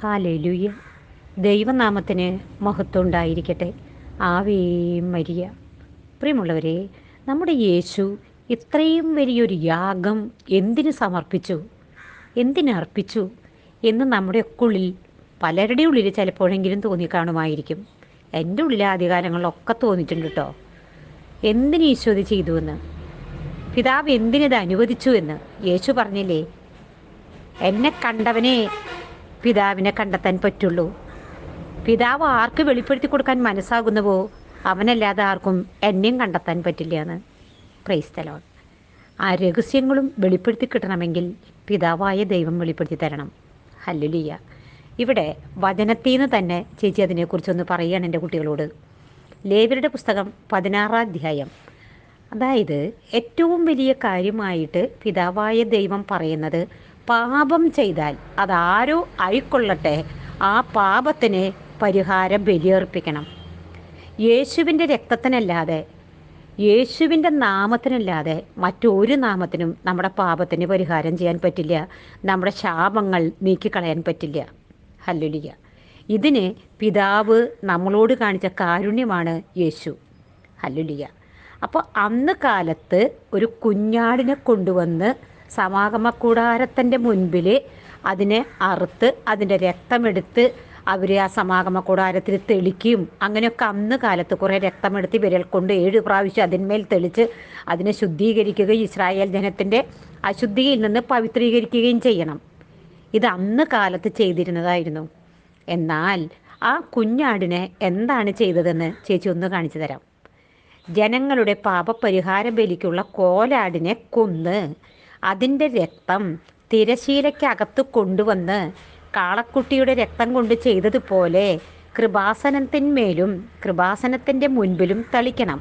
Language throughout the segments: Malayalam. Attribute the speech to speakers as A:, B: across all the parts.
A: ഹാലേലുയ്യ ദൈവനാമത്തിന് മഹത്വം ഉണ്ടായിരിക്കട്ടെ ആവേ മരിയ. പ്രിയമുള്ളവരെ നമ്മുടെ യേശു ഇത്രയും വലിയൊരു യാഗം എന്തിനു സമർപ്പിച്ചു? എന്തിനർപ്പിച്ചു എന്ന് നമ്മുടെ ഒക്കെ ഉള്ളിൽ പലരുടെ ഉള്ളിൽ ചിലപ്പോഴെങ്കിലും തോന്നിക്കാണുമായിരിക്കും എന്റെ ഉള്ളിൽ ആദ്യകാലങ്ങളിലൊക്കെ തോന്നിയിട്ടുണ്ട് കേട്ടോ എന്തിന് ഈശോ ഇത് ചെയ്തുവെന്ന് പിതാവ് എന്തിനിത് അനുവദിച്ചു എന്ന്? യേശു പറഞ്ഞില്ലേ എന്നെ കണ്ടവനെ പിതാവിനെ കണ്ടെത്താൻ പറ്റുള്ളൂ. പിതാവ് ആർക്ക് വെളിപ്പെടുത്തി കൊടുക്കാൻ മനസ്സാകുന്നുവോ അവനല്ലാതെ ആർക്കും എന്നെയും കണ്ടെത്താൻ പറ്റില്ല എന്ന് ക്രൈസ്തലോൺ ആ രഹസ്യങ്ങളും വെളിപ്പെടുത്തി കിട്ടണമെങ്കിൽ പിതാവായ ദൈവം വെളിപ്പെടുത്തി തരണം. ഹല്ലുലിയ ഇവിടെ വചനത്തിൽ നിന്ന് തന്നെ ചേച്ചി അതിനെക്കുറിച്ചൊന്ന് പറയുകയാണ് എന്റെ കുട്ടികളോട്. ലേവരുടെ പുസ്തകം പതിനാറാം അധ്യായം. അതായത് ഏറ്റവും വലിയ കാര്യമായിട്ട് പിതാവായ ദൈവം പറയുന്നത് പാപം ചെയ്താൽ അതാരോ ആയിക്കൊള്ളട്ടെ ആ പാപത്തിന് പരിഹാരം ബലിയർപ്പിക്കണം. യേശുവിന്റെ രക്തത്തിനല്ലാതെ യേശുവിന്റെ നാമത്തിനല്ലാതെ മറ്റൊരു നാമത്തിനും നമ്മുടെ പാപത്തിന് പരിഹാരം ചെയ്യാൻ പറ്റില്ല. നമ്മുടെ ശാപങ്ങൾ നീക്കിക്കളയാൻ പറ്റില്ല. ഹല്ലുലിയ. ഇതിന് പിതാവ് നമ്മളോട് കാണിച്ച കാരുണ്യമാണ് യേശു. ഹല്ലുലിയ. അപ്പോൾ അന്ന് കാലത്ത് ഒരു കുഞ്ഞാടിനെ കൊണ്ടുവന്ന് സമാഗമ കൂടാരത്തിന്റെ മുൻപിൽ അതിനെ അറുത്ത് അതിന്റെ രക്തമെടുത്ത് അവർ ആ സമാഗമ കൂടാരത്തിൽ തെളിക്കുകയും അങ്ങനെയൊക്കെ അന്ന് കാലത്ത് കുറേ രക്തമെടുത്ത് വിരൽ കൊണ്ട് ഏഴ് പ്രാവശ്യം അതിന്മേൽ തെളിച്ച് അതിനെ ശുദ്ധീകരിക്കുകയും ഇസ്രായേൽ ജനത്തിന്റെ അശുദ്ധിയിൽ നിന്ന് പവിത്രീകരിക്കുകയും ചെയ്യണം. ഇത് അന്ന് കാലത്ത് ചെയ്തിരുന്നതായിരുന്നു. എന്നാൽ ആ കുഞ്ഞാടിനെ എന്താണ് ചെയ്തതെന്ന് ചേച്ചി ഒന്ന് കാണിച്ചു തരാം. ജനങ്ങളുടെ പാപപരിഹാര ബലിക്കുള്ള കോലാടിനെ കൊന്ന് അതിന്റെ രക്തം തിരശീലയ്ക്കകത്ത് കൊണ്ടുവന്ന് കാളക്കുട്ടിയുടെ രക്തം കൊണ്ട് ചെയ്തതുപോലെ കൃപാസനത്തിന്മേലും കൃപാസനത്തിന്റെ മുൻപിലും തളിക്കണം.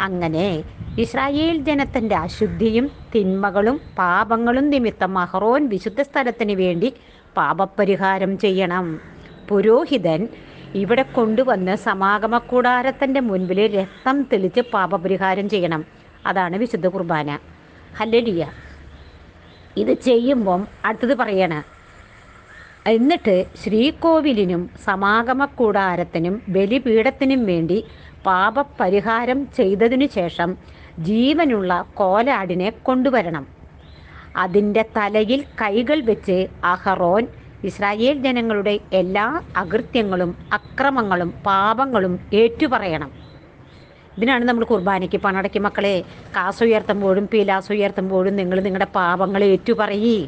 A: അങ്ങനെ ഇസ്രായേൽ ജനത്തിന്റെ അശുദ്ധിയും തിന്മകളും പാപങ്ങളും നിമിത്തം മഹറോൻ വിശുദ്ധ സ്ഥലത്തിന് വേണ്ടി പാപപരിഹാരം ചെയ്യണം. പുരോഹിതൻ ഇവിടെ കൊണ്ടുവന്ന് സമാഗമ കൂടാരത്തിന്റെ മുൻപിൽ രക്തം തെളിച്ച് പാപപരിഹാരം ചെയ്യണം. അതാണ് വിശുദ്ധ കുർബാന. ഹല്ലലിയ. ഇത് ചെയ്യുമ്പം അടുത്തത് പറയണ. എന്നിട്ട് ശ്രീകോവിലിനും സമാഗമ കൂടാരത്തിനും ബലിപീഠത്തിനും വേണ്ടി പാപപരിഹാരം ചെയ്തതിനു ശേഷം ജീവനുള്ള കോലാടിനെ കൊണ്ടുവരണം. അതിന്റെ തലയിൽ കൈകൾ വെച്ച് അഹറോൻ ഇസ്രായേൽ ജനങ്ങളുടെ എല്ലാ അകൃത്യങ്ങളും അക്രമങ്ങളും പാപങ്ങളും ഏറ്റുപറയണം. ഇതിനാണ് നമ്മൾ കുർബാനയ്ക്ക് പണടയ്ക്ക് മക്കളെ കാസ് ഉയർത്തുമ്പോഴും പീലാസ് ഉയർത്തുമ്പോഴും നിങ്ങൾ നിങ്ങളുടെ പാപങ്ങൾ ഏറ്റുപറയി.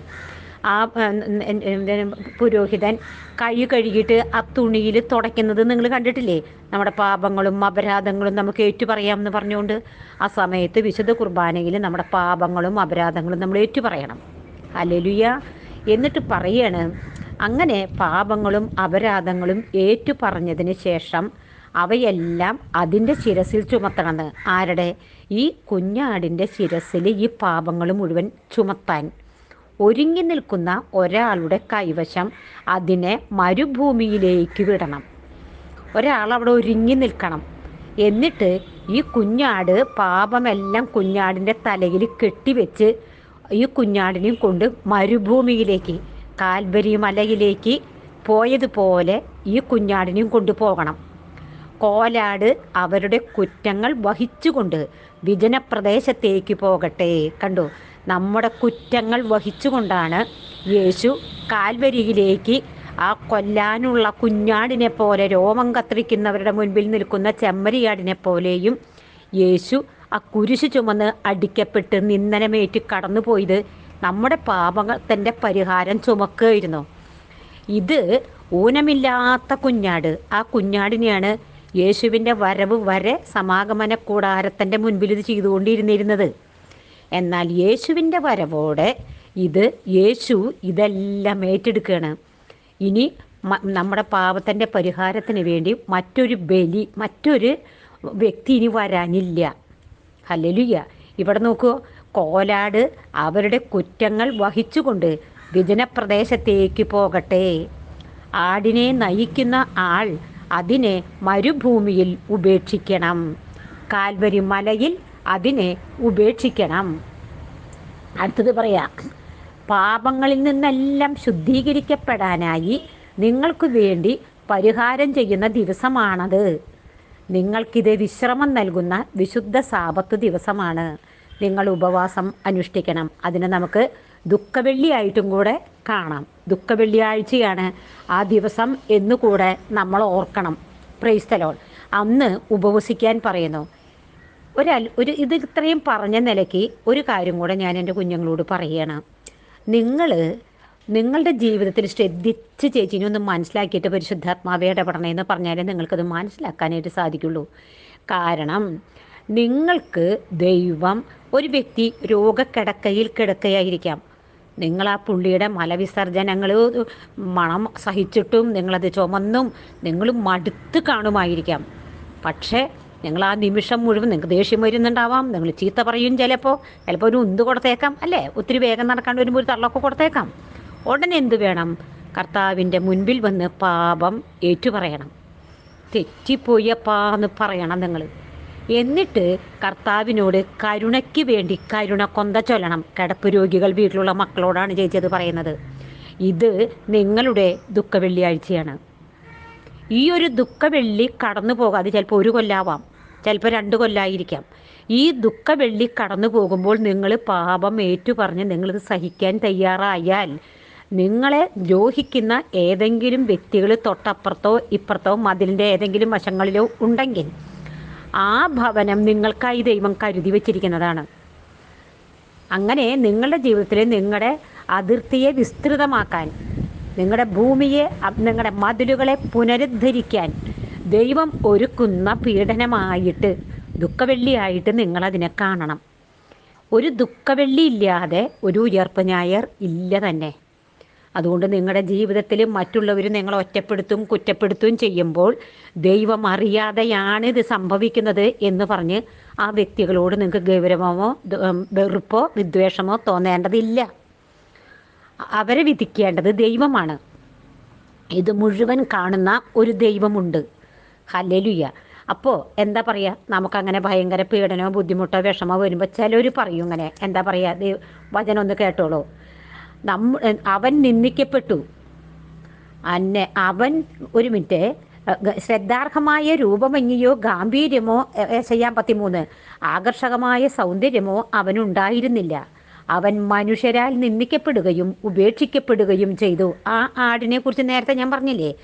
A: ആ പുരോഹിതൻ കൈ കഴുകിയിട്ട് ആ തുണിയിൽ തുടയ്ക്കുന്നത് നിങ്ങൾ കണ്ടിട്ടില്ലേ? നമ്മുടെ പാപങ്ങളും അപരാധങ്ങളും നമുക്ക് ഏറ്റുപറയാമെന്ന് പറഞ്ഞുകൊണ്ട് ആ സമയത്ത് വിശുദ്ധ കുർബാനയിൽ നമ്മുടെ പാപങ്ങളും അപരാധങ്ങളും നമ്മൾ ഏറ്റുപറയണം. അല്ലെലുയ എന്നിട്ട് പറയാണ് അങ്ങനെ പാപങ്ങളും അപരാധങ്ങളും ഏറ്റുപറഞ്ഞതിന് ശേഷം അവയെല്ലാം അതിന്റെ ശിരസിൽ ചുമത്തണമെന്ന് ആരുടെ? ഈ കുഞ്ഞാടിന്റെ ശിരസിൽ ഈ പാപങ്ങൾ മുഴുവൻ ചുമത്താൻ. ഒരുങ്ങി നിൽക്കുന്ന ഒരാളുടെ കൈവശം അതിനെ മരുഭൂമിയിലേക്ക് വിടണം. ഒരാൾ അവിടെ ഒരുങ്ങി നിൽക്കണം. എന്നിട്ട് ഈ കുഞ്ഞാട് പാപമെല്ലാം കുഞ്ഞാടിന്റെ തലയിൽ കെട്ടിവെച്ച് ഈ കുഞ്ഞാടിനെയും കൊണ്ട് മരുഭൂമിയിലേക്ക് കാൽവരി മലയിലേക്ക് പോയതുപോലെ ഈ കുഞ്ഞാടിനെയും കൊണ്ടുപോകണം കോലാട് അവരുടെ കുറ്റങ്ങൾ വഹിച്ചുകൊണ്ട് വിജനപ്രദേശത്തേക്ക് പോകട്ടെ. കണ്ടു? നമ്മുടെ കുറ്റങ്ങൾ വഹിച്ചുകൊണ്ടാണ് യേശു കാൽവരിയിലേക്ക് ആ കൊല്ലാനുള്ള കുഞ്ഞാടിനെ പോലെ രോമം കത്തിരിക്കുന്നവരുടെ മുൻപിൽ നിൽക്കുന്ന ചെമ്മരിയാടിനെ പോലെയും യേശു ആ കുരിശു ചുമന്ന് അടിക്കപ്പെട്ട് നിന്ദനമേറ്റ് കടന്നുപോയത് നമ്മുടെ പാപത്തിന്റെ പരിഹാരം ചുമക്കുകയായിരുന്നു. ഇത് ഊനമില്ലാത്ത കുഞ്ഞാട്. ആ കുഞ്ഞാടിനെയാണ് യേശുവിന്റെ വരവ് വരെ സമാഗമന കൂടാരത്തിന്റെ മുൻപിൽ ഇത് ചെയ്തുകൊണ്ടിരുന്നിരുന്നത്. എന്നാൽ യേശുവിന്റെ വരവോടെ ഇത് യേശു ഇതെല്ലാം ഏറ്റെടുക്കുകയാണ്. ഇനി നമ്മുടെ പാപത്തിന്റെ പരിഹാരത്തിന് വേണ്ടി മറ്റൊരു ബലി മറ്റൊരു വ്യക്തി ഇനി വരാനില്ല. ഹല്ലലുയ്യ ഇവിടെ നോക്കൂ കോലാട് അവരുടെ കുറ്റങ്ങൾ വഹിച്ചുകൊണ്ട് വിജനപ്രദേശത്തേക്ക് പോകട്ടെ. ആടിനെ നയിക്കുന്ന ആൾ അതിനെ മരുഭൂമിയിൽ ഉപേക്ഷിക്കണം. കാൽവരി മലയിൽ അതിനെ ഉപേക്ഷിക്കണം. അടുത്തത് പറയാം പാപങ്ങളിൽ നിന്നെല്ലാം ശുദ്ധീകരിക്കപ്പെടാനായി നിങ്ങൾക്ക് വേണ്ടി പരിഹാരം ചെയ്യുന്ന ദിവസമാണത്. നിങ്ങൾക്കിത് വിശ്രമം നൽകുന്ന വിശുദ്ധ സാപത്ത് ദിവസമാണ്. നിങ്ങൾ ഉപവാസം അനുഷ്ഠിക്കണം. അതിന് നമുക്ക് ദുഃഖവെള്ളിയായിട്ടും കൂടെ കാണാം. ദുഃഖവെള്ളിയാഴ്ചയാണ് ആ ദിവസം എന്നുകൂടെ നമ്മൾ ഓർക്കണം. പ്രൈസ്തലോൾ അന്ന് ഉപവസിക്കാൻ പറയുന്നു. ഒരാൾ ഒരു ഇത് ഇത്രയും പറഞ്ഞ നിലയ്ക്ക് ഒരു കാര്യം കൂടെ ഞാൻ എന്റെ കുഞ്ഞുങ്ങളോട് പറയുകയാണ് നിങ്ങൾ നിങ്ങളുടെ ജീവിതത്തിൽ ശ്രദ്ധിച്ച് ചേച്ചിനെ ഒന്ന് മനസ്സിലാക്കിയിട്ട് പരിശുദ്ധാത്മാവെ ഇടപെടണേ എന്ന് പറഞ്ഞാലേ നിങ്ങൾക്കത് മനസ്സിലാക്കാനായിട്ട് സാധിക്കുള്ളൂ. കാരണം നിങ്ങൾക്ക് ദൈവം ഒരു വ്യക്തി രോഗക്കിടക്കയിൽ കിടക്കയായിരിക്കാം. നിങ്ങൾ ആ പുള്ളിയുടെ മലവിസർജനങ്ങൾ മണം സഹിച്ചിട്ടും നിങ്ങളത് ചുമന്നും നിങ്ങൾ മടുത്ത് കാണുമായിരിക്കാം. പക്ഷേ നിങ്ങൾ ആ നിമിഷം മുഴുവൻ നിങ്ങൾക്ക് ദേഷ്യം വരുന്നുണ്ടാവാം. നിങ്ങൾ ചീത്ത പറയും ചിലപ്പോൾ ചിലപ്പോൾ ഒരു ഉന്ത് കൊടുത്തേക്കാം അല്ലേ? ഒത്തിരി വേഗം നടക്കാണ്ട് വരുമ്പോൾ ഒരു തള്ളൊക്കെ കൊടുത്തേക്കാം. ഉടനെ എന്ത് വേണം? കർത്താവിന്റെ മുൻപിൽ വന്ന് പാപം ഏറ്റുപറയണം. തെറ്റിപ്പോയപ്പാന്ന് പറയണം നിങ്ങൾ എന്നിട്ട് കർത്താവിനോട് കരുണയ്ക്ക് വേണ്ടി കരുണ കൊന്ത ചൊല്ലണം. കിടപ്പ് രോഗികൾ വീട്ടിലുള്ള മക്കളോടാണ് ചേച്ചി അത് പറയുന്നത്. ഇത് നിങ്ങളുടെ ദുഃഖവെള്ളിയാഴ്ചയാണ്. ഈ ഒരു ദുഃഖവെള്ളി കടന്നു പോകാതെ ചിലപ്പോൾ ഒരു കൊല്ലാവാം. ചിലപ്പോൾ രണ്ട് കൊല്ലായിരിക്കാം. ഈ ദുഃഖവെള്ളി കടന്നു പോകുമ്പോൾ നിങ്ങൾ പാപം ഏറ്റുപറഞ്ഞ് നിങ്ങളിത് സഹിക്കാൻ തയ്യാറായാൽ നിങ്ങളെ ദ്രോഹിക്കുന്ന ഏതെങ്കിലും വ്യക്തികൾ തൊട്ടപ്പുറത്തോ ഇപ്പുറത്തോ മതിലിന്റെ ഏതെങ്കിലും വശങ്ങളിലോ ഉണ്ടെങ്കിൽ ആ ഭവനം നിങ്ങൾക്കായി ദൈവം കരുതി വച്ചിരിക്കുന്നതാണ്. അങ്ങനെ നിങ്ങളുടെ ജീവിതത്തിൽ നിങ്ങളുടെ അതിർത്തിയെ വിസ്തൃതമാക്കാൻ നിങ്ങളുടെ ഭൂമിയെ നിങ്ങളുടെ മതിലുകളെ പുനരുദ്ധരിക്കാൻ ദൈവം ഒരുക്കുന്ന പീഡനമായിട്ട് ദുഃഖവെള്ളിയായിട്ട് നിങ്ങളതിനെ കാണണം. ഒരു ദുഃഖവെള്ളി ഇല്ലാതെ ഒരു ഉയർപ്പ് ഞായർ ഇല്ല തന്നെ. അതുകൊണ്ട് നിങ്ങളുടെ ജീവിതത്തിൽ മറ്റുള്ളവർ നിങ്ങളെ ഒറ്റപ്പെടുത്തും കുറ്റപ്പെടുത്തും ചെയ്യുമ്പോൾ ദൈവം അറിയാതെയാണ് ഇത് സംഭവിക്കുന്നത് എന്ന് പറഞ്ഞ് ആ വ്യക്തികളോട് നിങ്ങൾക്ക് ഗൗരവമോ വെറുപ്പോ വിദ്വേഷമോ തോന്നേണ്ടതില്ല. അവരെ വിധിക്കേണ്ടത് ദൈവമാണ്. ഇത് മുഴുവൻ കാണുന്ന ഒരു ദൈവമുണ്ട്. ഹല്ലേലൂയ. അപ്പോൾ എന്താ പറയുക നമുക്കങ്ങനെ ഭയങ്കര പീഡനമോ ബുദ്ധിമുട്ടോ വിഷമോ വരുമ്പോൾ ചിലർ പറയും ഇങ്ങനെ. എന്താ പറയുക വചനം ഒന്ന് കേട്ടോളൂ. നമ്മ അവൻ നിന്ദിക്കപ്പെട്ടു. അന്നെ അവൻ ഒരു മിനിറ്റ് ശ്രദ്ധാർഹമായ രൂപമെങ്ങിയോ ഗാംഭീര്യമോ ചെയ്യാൻ പത്തിമൂന്ന്. ആകർഷകമായ സൗന്ദര്യമോ അവനുണ്ടായിരുന്നില്ല. അവൻ മനുഷ്യരാൽ നിന്ദിക്കപ്പെടുകയും ഉപേക്ഷിക്കപ്പെടുകയും ചെയ്തു. ആ ആടിനെ കുറിച്ച് നേരത്തെ ഞാൻ പറഞ്ഞില്ലേ?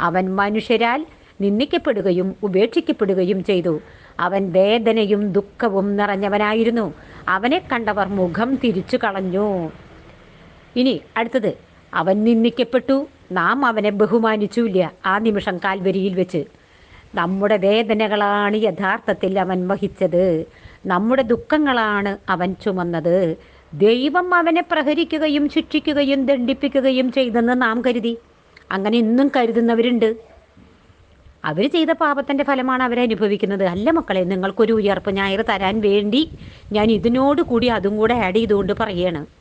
A: അവൻ മനുഷ്യരാൽ നിന്ദിക്കപ്പെടുകയും ഉപേക്ഷിക്കപ്പെടുകയും ചെയ്തു. അവൻ വേദനയും ദുഃഖവും നിറഞ്ഞവനായിരുന്നു. അവനെ കണ്ടവർ മുഖം തിരിച്ചു കളഞ്ഞു. ഇനി അടുത്തത്. അവൻ നിന്ദിക്കപ്പെട്ടു. നാം അവനെ ബഹുമാനിച്ചില്ല ആ നിമിഷം കാൽവരിയിൽ വെച്ച്. നമ്മുടെ വേദനകളാണ് യഥാർത്ഥത്തിൽ അവൻ വഹിച്ചത്. നമ്മുടെ ദുഃഖങ്ങളാണ് അവൻ ചുമന്നത്. ദൈവം അവനെ പ്രഹരിക്കുകയും ശിക്ഷിക്കുകയും ദണ്ഡിപ്പിക്കുകയും ചെയ്തെന്ന് നാം കരുതി. അങ്ങനെ ഇന്നും കരുതുന്നവരുണ്ട്. അവർ ചെയ്ത പാപത്തിന്റെ ഫലമാണ് അവരെ അനുഭവിക്കുന്നത്. അല്ല മക്കളെ നിങ്ങൾക്കൊരു ഉയർപ്പ് ഞായർ തരാൻ വേണ്ടി ഞാൻ ഇതിനോട് കൂടി അതും കൂടെ ആഡ് ചെയ്തുകൊണ്ട് പറയുകയാണ്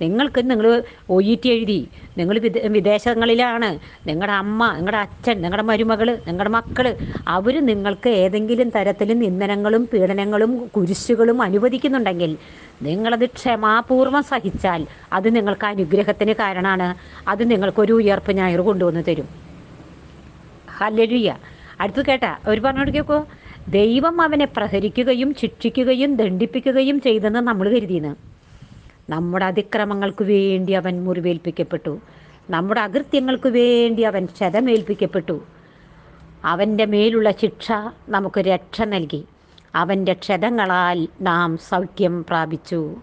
A: നിങ്ങൾക്ക് നിങ്ങൾ ഒ ഇ ടി എഴുതി. നിങ്ങൾ വിദേ വിദേശങ്ങളിലാണ്. നിങ്ങളുടെ അമ്മ നിങ്ങളുടെ അച്ഛൻ നിങ്ങളുടെ മരുമകൾ നിങ്ങളുടെ മക്കൾ അവർ നിങ്ങൾക്ക് ഏതെങ്കിലും തരത്തിൽ നിന്ദനങ്ങളും പീഡനങ്ങളും കുരിശുകളും അനുവദിക്കുന്നുണ്ടെങ്കിൽ നിങ്ങളത് ക്ഷമാപൂർവം സഹിച്ചാൽ അത് നിങ്ങൾക്ക് അനുഗ്രഹത്തിന് കാരണമാണ് അത് നിങ്ങൾക്കൊരു ഉയർപ്പ് ഞായർ കൊണ്ടുവന്ന് തരും. ഹല്ലേലൂയ. അടുത്ത് കേട്ടാ അവർ പറഞ്ഞോട് കേൾക്കോ ദൈവം അവനെ പ്രഹരിക്കുകയും ശിക്ഷിക്കുകയും ദണ്ഡിപ്പിക്കുകയും ചെയ്തെന്ന് നമ്മൾ കരുതിയെന്ന്. നമ്മുടെ അതിക്രമങ്ങൾക്ക് വേണ്ടി അവൻ മുറിവേൽപ്പിക്കപ്പെട്ടു. നമ്മുടെ അകൃത്യങ്ങൾക്ക് വേണ്ടി അവൻ ക്ഷതമേൽപ്പിക്കപ്പെട്ടു. അവന്റെ മേലുള്ള ശിക്ഷ നമുക്ക് രക്ഷ നൽകി. അവന്റെ ക്ഷതങ്ങളാൽ നാം സൗഖ്യം പ്രാപിച്ചു.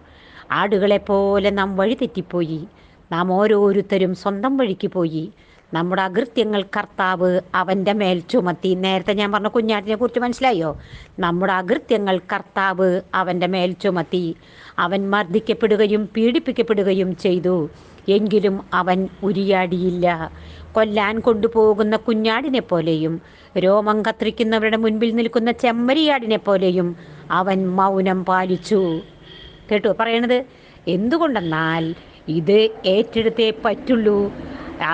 A: ആടുകളെപ്പോലെ നാം വഴിതെറ്റിപ്പോയി. നാം ഓരോരുത്തരും സ്വന്തം വഴിക്ക് പോയി. നമ്മുടെ അകൃത്യങ്ങൾ കർത്താവ് അവന്റെ മേൽ ചുമത്തി. നേരത്തെ ഞാൻ പറഞ്ഞ കുഞ്ഞാട്ടിനെ കുറിച്ച് മനസ്സിലായോ? നമ്മുടെ അകൃത്യങ്ങൾ കർത്താവ് അവന്റെ മേൽ ചുമത്തി. അവൻ മർദ്ദിക്കപ്പെടുകയും പീഡിപ്പിക്കപ്പെടുകയും ചെയ്തു. എങ്കിലും അവൻ ഉരിയാടിയില്ല. കൊല്ലാൻ കൊണ്ടുപോകുന്ന കുഞ്ഞാടിനെ പോലെയും രോമം കത്രിക്കുന്നവരുടെ മുൻപിൽ നിൽക്കുന്ന ചെമ്മരിയാടിനെ പോലെയും അവൻ മൗനം പാലിച്ചു. കേട്ടു പറയണത്? എന്തുകൊണ്ടെന്നാൽ ഇത് ഏറ്റെടുത്തേ പറ്റുള്ളൂ.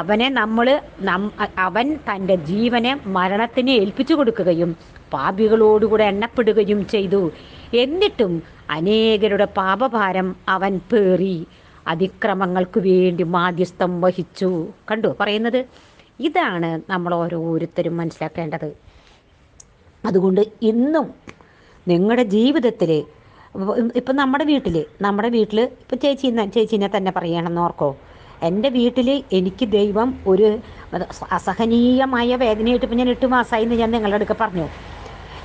A: അവനെ നമ്മൾ അവൻ തന്റെ ജീവനെ മരണത്തിന് ഏൽപ്പിച്ചു കൊടുക്കുകയും പാപികളോടുകൂടെ എണ്ണപ്പെടുകയും ചെയ്തു. എന്നിട്ടും അനേകരുടെ പാപഭാരം അവൻ പേറി. അതിക്രമങ്ങൾക്ക് വേണ്ടി മാധ്യസ്ഥം വഹിച്ചു. കണ്ടു പറയുന്നത്? ഇതാണ് നമ്മൾ ഓരോരുത്തരും മനസ്സിലാക്കേണ്ടത്. അതുകൊണ്ട് ഇന്നും നിങ്ങളുടെ ജീവിതത്തിൽ ഇപ്പം നമ്മുടെ വീട്ടിൽ നമ്മുടെ വീട്ടിൽ ഇപ്പം ചേച്ചി ചേച്ചീനെ തന്നെ പറയണമെന്ന് ഓർക്കോ? എന്റെ വീട്ടിൽ എനിക്ക് ദൈവം ഒരു അസഹനീയമായ വേദനയായിട്ട് ഇപ്പം ഞാൻ എട്ട് മാസമായി ഞാൻ നിങ്ങളുടെ അടുക്ക പറഞ്ഞു.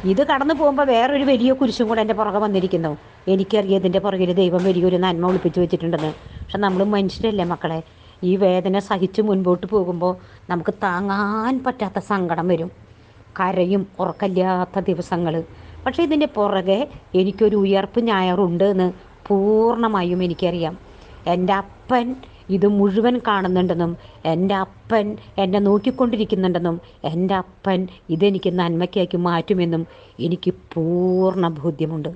A: ഇത് കടന്നു പോകുമ്പോൾ വേറൊരു വലിയ കുരിശും കൂടെ എന്റെ പുറകെ വന്നിരിക്കുന്നു. എനിക്കറിയതിന്റെ പുറകിൽ ദൈവം വലിയൊരു നന്മ ഒളിപ്പിച്ച് വെച്ചിട്ടുണ്ടെന്ന്. പക്ഷെ നമ്മൾ മനുഷ്യരല്ലേ മക്കളെ? ഈ വേദന സഹിച്ച് മുൻപോട്ട് പോകുമ്പോൾ നമുക്ക് താങ്ങാൻ പറ്റാത്ത സങ്കടം വരും. കരയും ഉറക്കല്ലാത്ത ദിവസങ്ങൾ പക്ഷേ ഇതിന്റെ പുറകെ എനിക്കൊരു ഉയർപ്പ് ഞായറുണ്ട് എന്ന് പൂർണമായും എനിക്കറിയാം. എന്റെ അപ്പൻ ഇത് മുഴുവൻ കാണുന്നുണ്ടെന്നും എന്റെ അപ്പൻ എന്നെ നോക്കിക്കൊണ്ടിരിക്കുന്നുണ്ടെന്നും എന്റെ അപ്പൻ ഇതെനിക്ക് നന്മയ്ക്കാക്കി മാറ്റുമെന്നും എനിക്ക് പൂർണ ബോധ്യമുണ്ട്.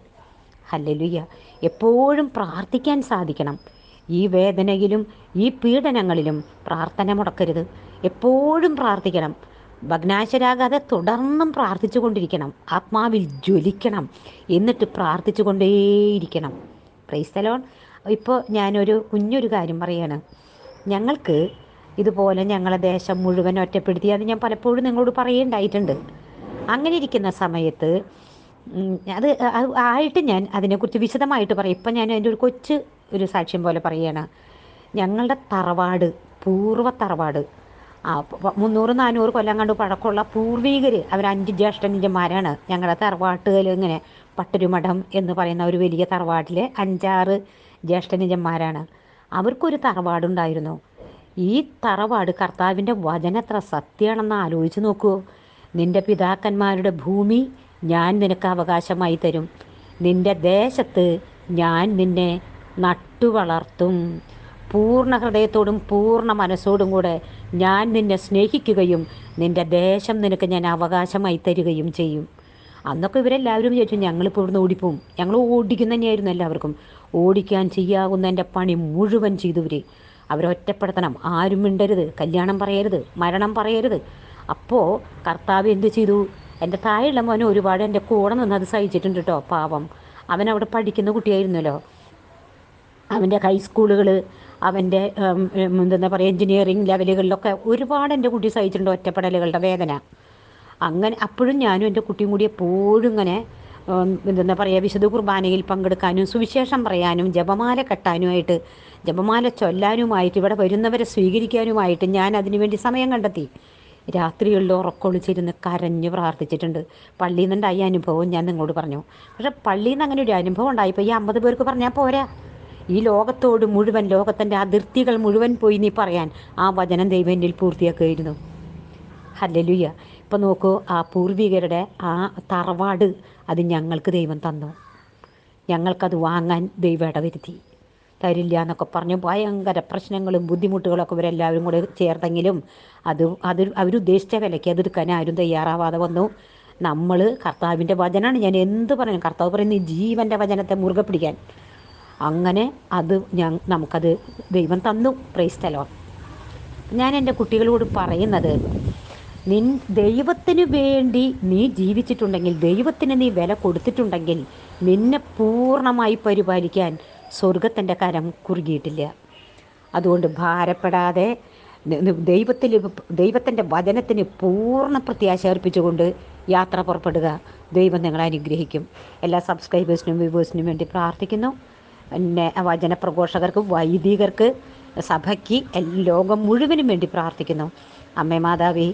A: ഹല്ലലുയ്യ. എപ്പോഴും പ്രാർത്ഥിക്കാൻ സാധിക്കണം. ഈ വേദനയിലും ഈ പീഡനങ്ങളിലും പ്രാർത്ഥന മുടക്കരുത്. എപ്പോഴും പ്രാർത്ഥിക്കണം. ഭഗ്നാശരാകാതെ തുടർന്നും പ്രാർത്ഥിച്ചു കൊണ്ടിരിക്കണം ആത്മാവിൽ ജ്വലിക്കണം. എന്നിട്ട് പ്രാർത്ഥിച്ചു കൊണ്ടേയിരിക്കണം പ്രൈസ്തലോൺ ഇപ്പോൾ ഞാനൊരു കുഞ്ഞൊരു കാര്യം പറയാണ്. ഞങ്ങൾക്ക് ഇതുപോലെ ഞങ്ങളെ ദേശം മുഴുവൻ ഒറ്റപ്പെടുത്തി ഞാൻ പലപ്പോഴും നിങ്ങളോട് പറയേണ്ടായിട്ടുണ്ട്. അങ്ങനെ ഇരിക്കുന്ന സമയത്ത് അത് ആയിട്ട് ഞാൻ അതിനെക്കുറിച്ച് വിശദമായിട്ട് പറയും. ഇപ്പം ഞാൻ എന്റെ ഒരു കൊച്ചു ഒരു സാക്ഷ്യം പോലെ പറയുകയാണ് ഞങ്ങളുടെ തറവാട് പൂർവ തറവാട്. ആ മുന്നൂറ് നാനൂറ് കൊല്ലം കണ്ട് പഴക്കമുള്ള പൂർവീകർ അവർ അഞ്ച് ജ്യേഷ്ഠനിജന്മാരാണ് ഞങ്ങളുടെ തറവാട്ടുകൾ ഇങ്ങനെ പട്ടരുമഠം എന്ന് പറയുന്ന ഒരു വലിയ തറവാട്ടിലെ അഞ്ചാറ് ജ്യേഷ്ഠനിജന്മാരാണ് അവർക്കൊരു തറവാടുണ്ടായിരുന്നു. ഈ തറവാട് കർത്താവിന്റെ വചനത്ര സത്യമാണെന്ന് ആലോചിച്ച് നോക്കൂ. നിന്റെ പിതാക്കന്മാരുടെ ഭൂമി ഞാൻ നിനക്ക് അവകാശമായി തരും. നിന്റെ ദേശത്ത് ഞാൻ നിന്നെ നട്ടുവളർത്തും. പൂർണ ഹൃദയത്തോടും പൂർണ മനസ്സോടും കൂടെ ഞാൻ നിന്നെ സ്നേഹിക്കുകയും നിന്റെ ദേശം നിനക്ക് ഞാൻ അവകാശമായി തരികയും ചെയ്യും. അന്നൊക്കെ ഇവരെല്ലാവരും ചോദിച്ചു ഞങ്ങളിപ്പോൾ ഇവിടുന്ന് ഓടിപ്പോവും. ഞങ്ങൾ ഓടിക്കുന്ന തന്നെയായിരുന്നു എല്ലാവർക്കും. ഓടിക്കാൻ ചെയ്യാവുന്നതിന്റെ പണി മുഴുവൻ ചെയ്തു ഇവർ അവരൊറ്റപ്പെടുത്തണം. ആരും മിണ്ടരുത്. കല്യാണം പറയരുത്. മരണം പറയരുത്. അപ്പോൾ കർത്താവ് എന്ത് ചെയ്തു? എന്റെ താഴെയുള്ള മോനെ ഒരുപാട് എന്റെ കൂടെ നിന്ന് അത് സഹിച്ചിട്ടുണ്ട് കേട്ടോ പാവം. അവൻ അവിടെ പഠിക്കുന്ന കുട്ടിയായിരുന്നല്ലോ. അവന്റെ ഹൈസ്കൂളുകൾ അവന്റെ എന്താ പറയുക എൻജിനീയറിങ് ലെവലുകളിലൊക്കെ ഒരുപാട് എന്റെ കുട്ടി സഹിച്ചിട്ടുണ്ട് ഒറ്റപ്പെടലുകളുടെ വേദന. അങ്ങനെ അപ്പോഴും ഞാനും എന്റെ കുട്ടിയും കൂടി എപ്പോഴും ഇങ്ങനെ എന്താ പറയുക വിശുദ്ധ കുർബാനയിൽ പങ്കെടുക്കാനും സുവിശേഷം പറയാനും ജപമാല കെട്ടാനുമായിട്ട് ജപമാല ചൊല്ലാനുമായിട്ട് ഇവിടെ വരുന്നവരെ സ്വീകരിക്കാനുമായിട്ട് ഞാൻ അതിനുവേണ്ടി സമയം കണ്ടെത്തി. രാത്രികളിൽ ഉറക്കൊളിച്ചിരുന്ന് കരഞ്ഞ് പ്രാർത്ഥിച്ചിട്ടുണ്ട്. പള്ളിയിൽ നിന്നുണ്ടായ അനുഭവം ഞാൻ നിങ്ങളോട് പറഞ്ഞു. പക്ഷെ പള്ളിയിൽ നിന്ന് അങ്ങനെ ഒരു അനുഭവം ഉണ്ടായിപ്പോൾ ഈ അമ്പത് പേർക്ക് പറഞ്ഞാൽ പോരാ. ഈ ലോകത്തോട് മുഴുവൻ ലോകത്തിന്റെ അതിർത്തികൾ മുഴുവൻ പോയി നീ പറയാൻ ആ വചനം ദൈവന്റെ പൂർത്തിയാക്കുകയായിരുന്നു. ഹല്ലലുയ്യ ഇപ്പം നോക്കൂ ആ പൂർവികരുടെ ആ തറവാട് അത് ഞങ്ങൾക്ക് ദൈവം തന്നു. ഞങ്ങൾക്കത് വാങ്ങാൻ ദൈവം ഇടവരുത്തി. തരില്ല എന്നൊക്കെ പറഞ്ഞ് ഭയങ്കര പ്രശ്നങ്ങളും ബുദ്ധിമുട്ടുകളൊക്കെ ഇവരെല്ലാവരും കൂടെ ചേർത്തെങ്കിലും അത് അത് അവരുദ്ദേശിച്ച വിലയ്ക്ക് അതെടുക്കാൻ ആരും തയ്യാറാവാതെ വന്നു. നമ്മൾ കർത്താവിന്റെ വചനമാണ് ഞാൻ എന്ത് പറയുന്നു കർത്താവ് പറയുന്ന ജീവന്റെ വചനത്തെ മുറുകെ പിടിക്കാൻ. അങ്ങനെ അത് ഞാൻ നമുക്കത് ദൈവം തന്നു. പ്രൈസ് തലോ ഞാൻ എന്റെ കുട്ടികളോട് പറയുന്നത് നിൻ ദൈവത്തിന് വേണ്ടി നീ ജീവിച്ചിട്ടുണ്ടെങ്കിൽ ദൈവത്തിന് നീ വില കൊടുത്തിട്ടുണ്ടെങ്കിൽ നിന്നെ പൂർണമായി പരിപാലിക്കാൻ സ്വർഗത്തിന്റെ കരം കുറുകിയിട്ടില്ല. അതുകൊണ്ട് ഭാരപ്പെടാതെ ദൈവത്തിൽ ദൈവത്തിന്റെ വചനത്തിന് പൂർണ പ്രത്യാശ അർപ്പിച്ചുകൊണ്ട് യാത്ര പുറപ്പെടുക. ദൈവം നിങ്ങളെ അനുഗ്രഹിക്കും. എല്ലാ സബ്സ്ക്രൈബേഴ്സിനും വ്യൂവേഴ്സിനും വേണ്ടി പ്രാർത്ഥിക്കുന്നു. പിന്നെ വചനപ്രഘോഷകർക്ക് വൈദികർക്ക് സഭയ്ക്ക് ലോകം മുഴുവനും വേണ്ടി പ്രാർത്ഥിക്കുന്നു. അമ്മേ മാതാവേ